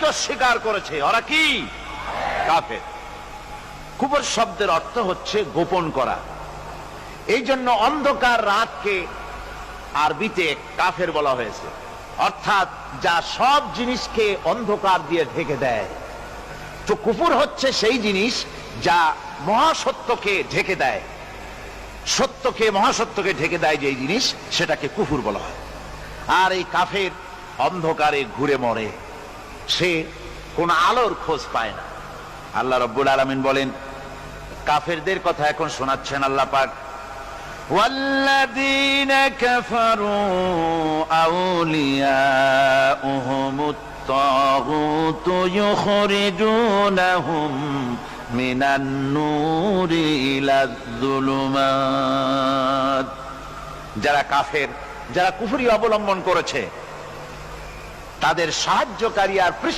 কোরআনকে অস্বীকার করেছে। ওরা কি? কাফের। কুবর শব্দের অর্থ হচ্ছে গোপন করা। এই জন্য অন্ধকার রাতকে আরবিতে কাফের বলা হয়েছে। অর্থাৎ যা সব জিনিসকে অন্ধকার দিয়ে ঢেকে দেয়। তো কুপুর হচ্ছে সেই জিনিস যা মহাসত্যকে ঢেকে দেয়। সত্যকে, মহাসত্যকে ঢেকে দেয় যে জিনিস, সেটাকে কুফুর বলা হয়। আর এই কাফের অন্ধকারে ঘুরে মরে। সে কোন আলোর খোঁজ পায় না আল্লাহ রব্বুল আলমিন বলেন কাফেরদের কথা এখন শোনাচ্ছেন আল্লাহ পাক والذين كفروا أولياؤهم الطاغوت يخرجونهم من النور إلى الظلمات যারা কাফের যারা কুফরি অবলম্বন করেছে তাদের সাহায্যকারী আর